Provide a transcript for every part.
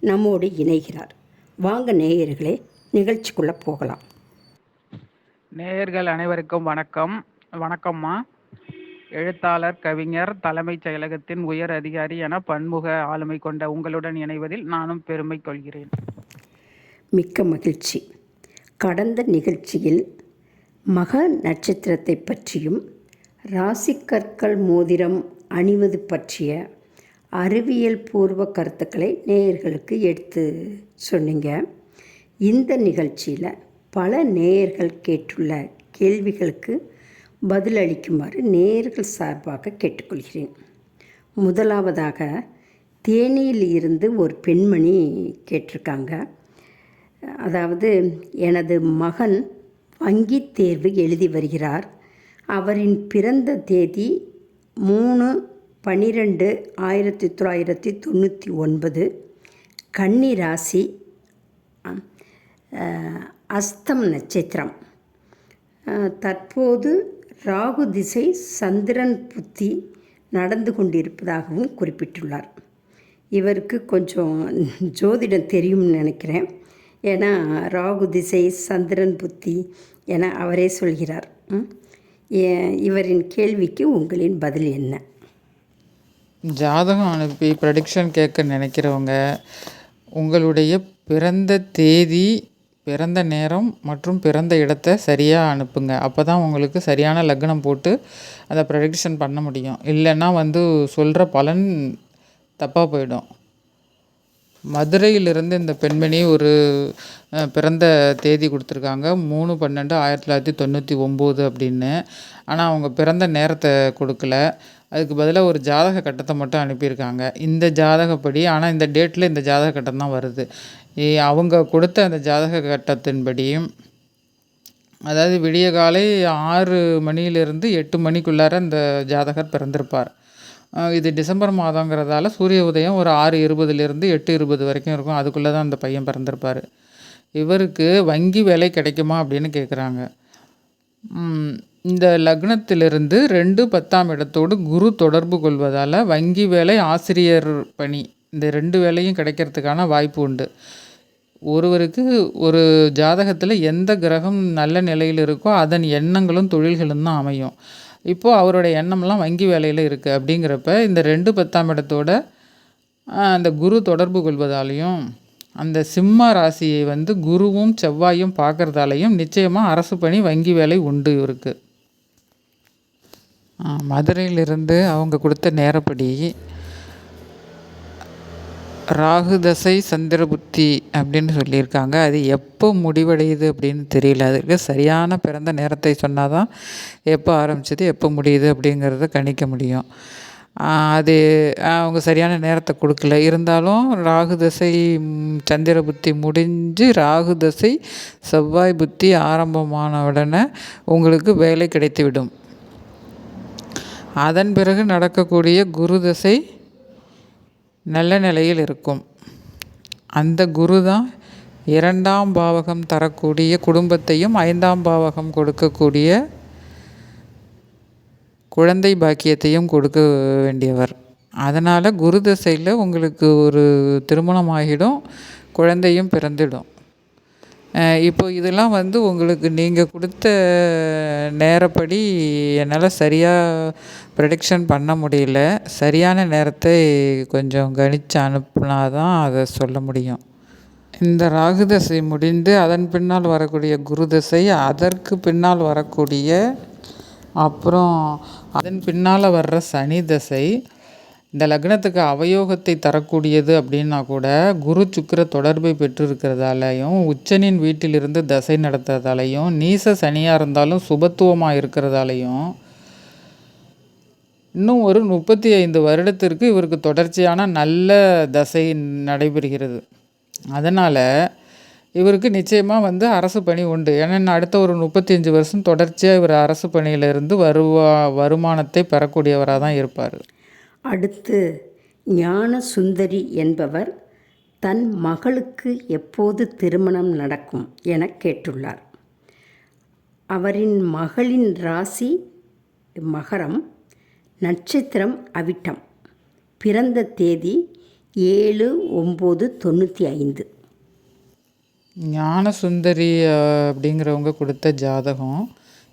நம்மோடு இணைகிறார். வாங்க நேயர்களே நிகழ்ச்சிக்குள்ளே போகலாம். நேயர்கள் அனைவருக்கும் வணக்கம். வணக்கம்மா. எழுத்தாளர் கவிஞர் தலைமைச் செயலகத்தின் உயர் அதிகாரி என பன்முக ஆளுமை கொண்ட உங்களுடன் இணைவதில் நானும் பெருமை கொள்கிறேன். மிக்க மகிழ்ச்சி. கடந்த நிகழ்ச்சியில் மக நட்சத்திரத்தை பற்றியும் ராசிக்கற்கள் மோதிரம் அணிவது பற்றிய அறிவியல் பூர்வ கருத்துக்களை நேயர்களுக்கு எடுத்து சொன்னீங்க. இந்த நிகழ்ச்சியில் பல நேயர்கள் கேட்டுள்ள கேள்விகளுக்கு பதிலளிக்குமாறு நேயர்கள் சார்பாக கேட்டுக்கொள்கிறேன். முதலாவதாக தேனியில் இருந்து ஒரு பெண்மணி கேட்டிருக்காங்க. அதாவது எனது மகன் வங்கி தேர்வு எழுதி வருகிறார். அவரின் பிறந்த தேதி மூணு பன்னிரெண்டு ஆயிரத்தி தொள்ளாயிரத்தி தொண்ணூற்றி ஒன்பது கன்னி ராசி அஸ்தம் நட்சத்திரம். தற்போது ராகு திசை சந்திரன் புத்தி நடந்து கொண்டிருப்பதாகவும் குறிப்பிட்டுள்ளார். இவருக்கு கொஞ்சம் ஜோதிடம் தெரியும்னு நினைக்கிறேன். ஏன்னா ராகு திசை சந்திரன் புத்தி என அவரே சொல்கிறார். இவரின் கேள்விக்கு உங்களின் பதில் என்ன? ஜாதகம் அனுப்பி ப்ரெடிக்ஷன் கேட்க நினைக்கிறவங்க உங்களுடைய பிறந்த தேதி பிறந்த நேரம் மற்றும் பிறந்த இடத்த சரியாக அனுப்புங்க. அப்போ தான் உங்களுக்கு சரியான லக்னம் போட்டு அதை ப்ரெடிக்ஷன் பண்ண முடியும். இல்லைன்னா வந்து சொல்கிற பலன் தப்பாக போயிடும். மதுரையிலிருந்து இந்த பெண்மணி ஒரு பிறந்த தேதி கொடுத்துருக்காங்க. மூணு பன்னெண்டு ஆயிரத்தி தொள்ளாயிரத்தி தொண்ணூற்றி ஒம்பது அப்படின்னு. ஆனால் அவங்க பிறந்த நேரத்தை கொடுக்கல. அதுக்கு பதிலாக ஒரு ஜாதக கட்டத்தை மட்டும் அனுப்பியிருக்காங்க. இந்த ஜாதகப்படி ஆனால் இந்த டேட்டில் இந்த ஜாதக கட்டம் தான் வருது. அவங்க கொடுத்த அந்த ஜாதக கட்டத்தின்படியும் அதாவது விடிய காலை ஆறு மணியிலிருந்து எட்டு மணிக்குள்ளார இந்த ஜாதகர் பிறந்திருப்பார். இது டிசம்பர் மாதங்கிறதால சூரிய உதயம் ஒரு ஆறு இருபதுலேருந்து எட்டு இருபது வரைக்கும் இருக்கும். அதுக்குள்ளே தான் அந்த பையன் பிறந்திருப்பார். இவருக்கு வங்கி வேலை கிடைக்குமா அப்படின்னு கேட்குறாங்க இந்த லக்னத்திலிருந்து ரெண்டு பத்தாம் இடத்தோடு குரு தொடர்பு கொள்வதால் வங்கி வேலை ஆசிரியர் பணி இந்த ரெண்டு வேலையும் கிடைக்கிறதுக்கான வாய்ப்பு உண்டு. ஒருவருக்கு ஒரு ஜாதகத்தில் எந்த கிரகம் நல்ல நிலையில் இருக்கோ அதன் எண்ணங்களும் தொழில்களும் தான் அமையும். இப்போது அவருடைய எண்ணம்லாம் வங்கி வேலையில் இருக்குது அப்படிங்கிறப்ப இந்த ரெண்டு பத்தாம் இடத்தோட அந்த குரு தொடர்பு கொள்வதாலையும் அந்த சிம்ம ராசியை வந்து குருவும் செவ்வாயும் பார்க்குறதாலையும் நிச்சயமாக அரசு பணி வங்கி வேலை உண்டு இவருக்கு. மதுரையிலிருந்து அவங்க கொடுத்த நேரப்படி ராகு தசை சந்திர புத்தி அப்படின்னு சொல்லியிருக்காங்க. அது எப்போ முடிவடையுது அப்படின்னு தெரியல. அதுக்கு சரியான பிறந்த நேரத்தை சொன்னால் தான் எப்போ ஆரம்பிச்சது எப்போ முடியுது அப்படிங்கிறத கணிக்க முடியும். அது அவங்க சரியான நேரத்தை கொடுக்கல. இருந்தாலும் ராகு தசை சந்திர புத்தி முடிஞ்சு ராகு தசை செவ்வாய் புத்தி ஆரம்பமான உடனே உங்களுக்கு வேலை கிடைத்துவிடும். அதன் பிறகு நடக்கக்கூடிய குரு தசை நல்ல நிலையில் இருக்கும். அந்த குரு தான் இரண்டாம் பாவகம் தரக்கூடிய குடும்பத்தையும் ஐந்தாம் பாவகம் கொடுக்கக்கூடிய குழந்தை பாக்கியத்தையும் கொடுக்க வேண்டியவர். அதனால் குரு தசையில் உங்களுக்கு ஒரு திருமணம் ஆகிடும் குழந்தையும் பிறந்துடும். இப்போ இதெல்லாம் வந்து உங்களுக்கு நீங்கள் கொடுத்த நேரப்படி என்னால் சரியாக ப்ரடிக்ஷன் பண்ண முடியல. சரியான நேரத்தை கொஞ்சம் கணித்து அனுப்புனா தான் அதை சொல்ல முடியும். இந்த ராகு தசை முடிந்து அதன் பின்னால் வரக்கூடிய குரு தசை அதற்கு பின்னால் வரக்கூடிய அப்புறம் அதன் பின்னால் வர்ற சனி தசை இந்த லக்னத்துக்கு அவயோகத்தை தரக்கூடியது அப்படின்னா கூட குரு சுக்கர தொடர்பை பெற்றிருக்கிறதாலையும் உச்சனின் வீட்டிலிருந்து தசை நடத்துறதாலையும் நீச சனியாக இருந்தாலும் சுபத்துவமாக இருக்கிறதாலையும் இன்னும் ஒரு முப்பத்தி ஐந்து வருடத்திற்கு இவருக்கு தொடர்ச்சியான நல்ல தசை நடைபெறுகிறது. அதனால் இவருக்கு நிச்சயமாக வந்து அரசு பணி உண்டு. ஏன்னா அடுத்த ஒரு முப்பத்தஞ்சு வருஷம் தொடர்ச்சியாக இவர் அரசு பணியிலிருந்து வருவா வருமானத்தை பெறக்கூடியவராக தான் இருப்பார். அடுத்து ஞான சுந்தரி என்பவர் தன் மகளுக்கு எப்போது திருமணம் நடக்கும் என கேட்டுள்ளார். அவரின் மகளின் ராசி மகரம் நட்சத்திரம் அவிட்டம். பிறந்த தேதி ஏழு ஒம்பது தொண்ணூற்றி ஐந்து. ஞானசுந்தரி அப்படிங்கிறவங்க கொடுத்த ஜாதகம்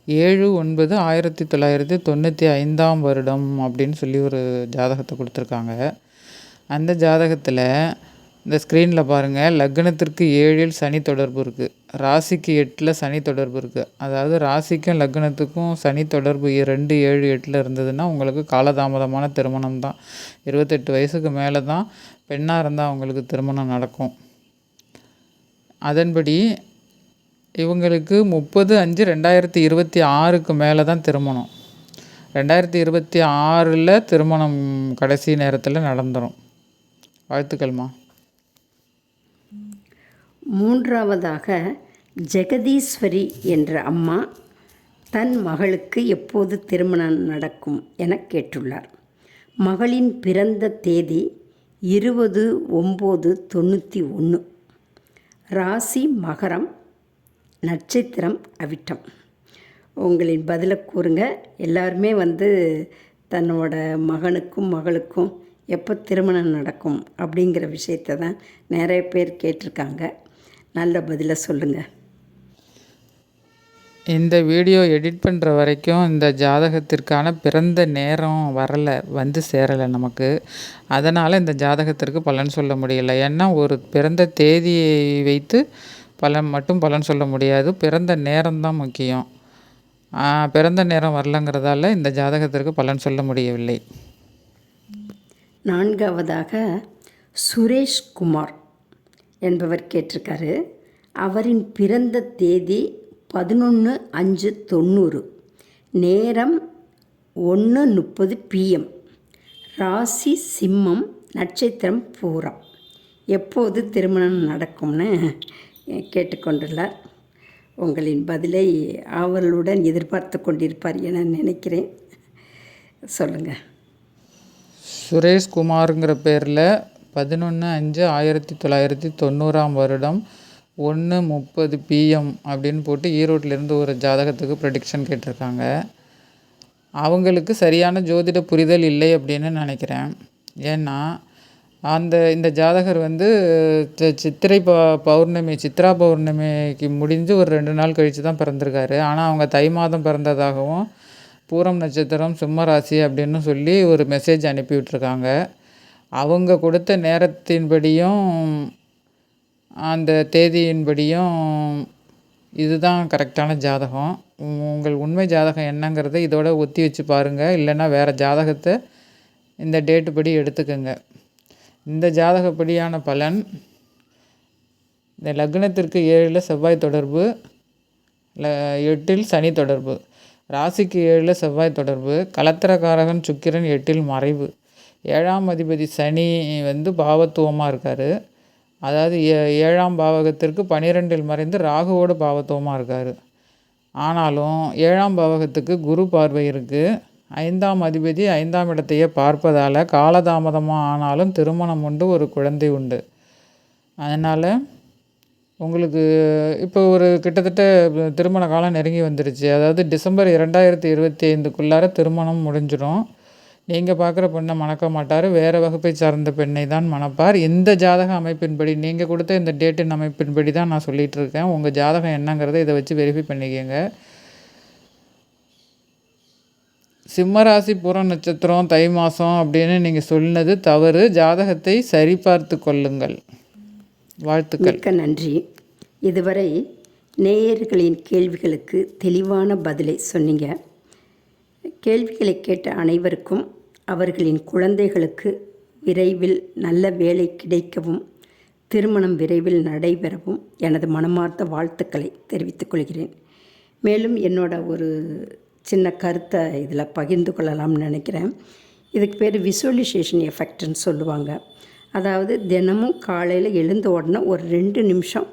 ஏழு ஒன்பது ஆயிரத்தி தொள்ளாயிரத்தி தொண்ணூற்றி ஐந்தாம் வருடம் அப்படின்னு சொல்லி ஒரு ஜாதகத்தை கொடுத்துருக்காங்க. அந்த ஜாதகத்தில் இந்த ஸ்க்ரீனில் பாருங்கள் லக்னத்திற்கு ஏழில் சனி தொடர்பு இருக்குது ராசிக்கு எட்டில் சனி தொடர்பு இருக்குது அதாவது ராசிக்கும் லக்னத்துக்கும் சனி தொடர்பு ரெண்டு ஏழு எட்டில் இருந்ததுன்னா உங்களுக்கு காலதாமதமான திருமணம் தான். இருபத்தெட்டு வயசுக்கு மேலே தான் பெண்ணாக இருந்தால் அவங்களுக்கு திருமணம் நடக்கும். அதன்படி இவங்களுக்கு முப்பது அஞ்சு ரெண்டாயிரத்தி இருபத்தி ஆறுக்கு மேலே தான் திருமணம். ரெண்டாயிரத்தி இருபத்தி ஆறில் திருமணம் கடைசி நேரத்தில் நடந்துடும் வாழ்த்துக்கள்மா. மூன்றாவதாக ஜெகதீஸ்வரி என்ற அம்மா தன் மகளுக்கு எப்போது திருமணம் நடக்கும் என கேட்டுள்ளார். மகளின் பிறந்த தேதி இருபது ஒம்பது தொண்ணூற்றி ஒன்று ராசி மகரம் நட்சத்திரம் அவிட்டம். உங்களின் பதிலை கூறுங்க. எல்லாருமே வந்து தன்னோட மகனுக்கும் மகளுக்கும் எப்போ திருமணம் நடக்கும் அப்படிங்கிற விஷயத்தை தான் நிறைய பேர் கேட்டிருக்காங்க. நல்ல பதிலை சொல்லுங்கள் இந்த வீடியோ எடிட் பண்ணுற வரைக்கும் இந்த ஜாதகத்திற்கான பிறந்த நேரம் வரலை வந்து சேரலை நமக்கு. அதனால் இந்த ஜாதகத்திற்கு பலன் சொல்ல முடியலை. ஏன்னா ஒரு பிறந்த தேதியை வைத்து பலன் மட்டும் பலன் சொல்ல முடியாது. பிறந்த நேரம்தான் முக்கியம். பிறந்த நேரம் வரலங்கிறதால இந்த ஜாதகத்திற்கு பலன் சொல்ல முடியவில்லை. நான்காவதாக சுரேஷ் குமார் என்பவர் கேட்டிருக்காரு. அவரின் பிறந்த தேதி பதினொன்று அஞ்சு தொண்ணூறு. நேரம் ஒன்று முப்பது பிஎம் ராசி சிம்மம் நட்சத்திரம் பூரம். எப்போது திருமணம் நடக்கும்னு கேட்டுக்கொண்டுள்ளார். உங்களின் பதிலை ஆவலுடன் எதிர்பார்த்து கொண்டிருப்பார் என நினைக்கிறேன். சொல்லுங்கள் சுரேஷ் குமாருங்கிற பேரில் பதினொன்று அஞ்சு ஆயிரத்தி தொள்ளாயிரத்தி தொண்ணூறாம் வருடம் ஒன்று முப்பது பிஎம் அப்படின்னு போட்டு ஈரோட்டிலேருந்து ஒரு ஜாதகத்துக்கு ப்ரடிக்ஷன் கேட்டிருக்காங்க. அவங்களுக்கு சரியான ஜோதிட புரிதல் இல்லை அப்படின்னு நினைக்கிறேன். ஏன்னா அந்த இந்த ஜாதகர் வந்து சித்திரை ப பௌர்ணமி சித்ரா பௌர்ணமிக்கு முடிஞ்சு ஒரு ரெண்டு நாள் கழித்து தான் பிறந்திருக்காரு. ஆனால் அவங்க தை மாதம் பிறந்ததாகவும் பூரம் நட்சத்திரம் சிம்ம ராசி அப்படின்னு சொல்லி ஒரு மெசேஜ் அனுப்பி விட்டுருக்காங்க. அவங்க கொடுத்த நேரத்தின்படியும் அந்த தேதியின்படியும் இதுதான் கரெக்டான ஜாதகம். உங்கள் உண்மை ஜாதகம் என்னங்கிறத இதோட ஒத்தி வச்சு பாருங்கள் இல்லைன்னா வேறு ஜாதகத்தை இந்த டேட்டு படி எடுத்துக்கோங்க. இந்த ஜாதகப்படியான பலன் இந்த லக்னத்திற்கு ஏழில் செவ்வாய் தொடர்பு ல எட்டில் சனி தொடர்பு. ராசிக்கு ஏழில் செவ்வாய் தொடர்பு. கலத்திரக்காரகன் சுக்கிரன் எட்டில் மறைவு. ஏழாம் அதிபதி சனி வந்து பாவத்துவமாக இருக்கார். அதாவது ஏ ஏழாம் பாவகத்திற்கு பனிரெண்டில் மறைந்து ராகுவோட பாவத்துவமாக இருக்கார். ஆனாலும் ஏழாம் பாவகத்துக்கு குரு பார்வை இருக்குது ஐந்தாம் அதிபதி ஐந்தாம் இடத்தையே பார்ப்பதால் காலதாமதமாக ஆனாலும் திருமணம் உண்டு ஒரு குழந்தை உண்டு. அதனால் உங்களுக்கு இப்போ ஒரு கிட்டத்தட்ட திருமண காலம் நெருங்கி வந்துருச்சு. அதாவது டிசம்பர் இரண்டாயிரத்தி இருபத்தி ஐந்துக்குள்ளார திருமணம் முடிஞ்சிடும். நீங்கள் பார்க்குற பெண்ணை மணக்க மாட்டார். வேறு வகுப்பை சார்ந்த பெண்ணை தான் மணப்பார். இந்த ஜாதக அமைப்பின்படி நீங்கள் கொடுத்த இந்த டேட்டின் அமைப்பின்படி தான் நான் சொல்லிகிட்டு இருக்கேன். உங்கள் ஜாதகம் என்னங்கிறத இதை வச்சு வெரிஃபை பண்ணிக்கோங்க. சிம்மராசி புற நட்சத்திரம் தை மாதம் அப்படின்னு நீங்கள் சொன்னது தவறு. ஜாதகத்தை சரிபார்த்து கொள்ளுங்கள். வாழ்த்துக்கள். மிக்க நன்றி. இதுவரை நேயர்களின் கேள்விகளுக்கு தெளிவான பதிலை சொன்னீங்க. கேள்விகளை கேட்ட அனைவருக்கும் அவர்களின் குழந்தைகளுக்கு விரைவில் நல்ல வேலை கிடைக்கவும் திருமணம் விரைவில் நடைபெறவும் எனது மனமார்ந்த வாழ்த்துக்களை தெரிவித்துக் கொள்கிறேன். மேலும் என்னோட ஒரு சின்ன கருத்தை இதில் பகிர்ந்து கொள்ளலாம்னு நினைக்கிறேன். இதுக்கு பேர் விசுவலைசேஷன் எஃபெக்ட்னு சொல்லுவாங்க. அதாவது தினமும் காலையில் எழுந்த உடனே ஒரு ரெண்டு நிமிஷம்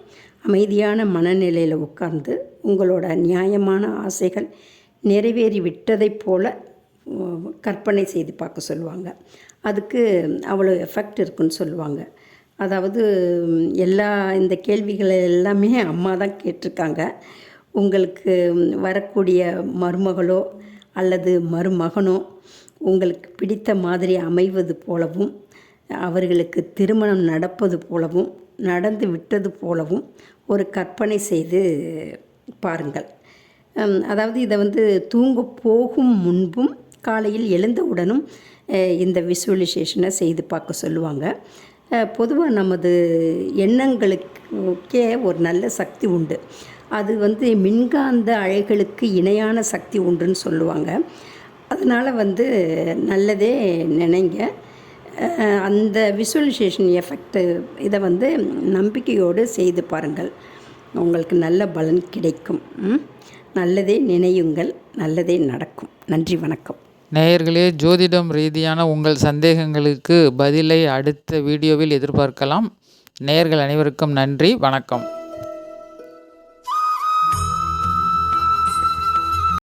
அமைதியான மனநிலையில் உட்கார்ந்து உங்களோட நியாயமான ஆசைகள் நிறைவேறி விட்டதைப் போல் கற்பனை செய்து பார்க்க சொல்லுவாங்க. அதுக்கு அவ்வளோ எஃபெக்ட் இருக்குன்னு சொல்லுவாங்க. அதாவது எல்லா இந்த கேள்விகளை எல்லாமே அம்மா தான் கேட்டிருக்காங்க. உங்களுக்கு வரக்கூடிய மருமகளோ அல்லது மருமகனோ உங்களுக்கு பிடித்த மாதிரி அமைவது போலவும் அவர்களுக்கு திருமணம் நடப்பது போலவும் நடந்து விட்டது போலவும் ஒரு கற்பனை செய்து பாருங்கள். அதாவது இதை வந்து தூங்க போகும் முன்பும் காலையில் எழுந்தவுடனும் இந்த விசுவலைசேஷனை செய்து பார்க்க சொல்லுவாங்க. பொதுவாக நமது எண்ணங்களுக்கே ஒரு நல்ல சக்தி உண்டு. அது வந்து மின்காந்த அலைகளுக்கு இணையான சக்தி உண்டுன்னு சொல்லுவாங்க. அதனால் வந்து நல்லதே நினைங்க. அந்த விசுவலைசேஷன் எஃபெக்ட்டு இதை வந்து நம்பிக்கையோடு செய்து பாருங்கள். உங்களுக்கு நல்ல பலன் கிடைக்கும். நல்லதே நினையுங்கள் நல்லதே நடக்கும். நன்றி வணக்கம். நேயர்களே ஜோதிடம் ரீதியான உங்கள் சந்தேகங்களுக்கு பதிலை அடுத்த வீடியோவில் எதிர்பார்க்கலாம். நேயர்கள் அனைவருக்கும் நன்றி வணக்கம்.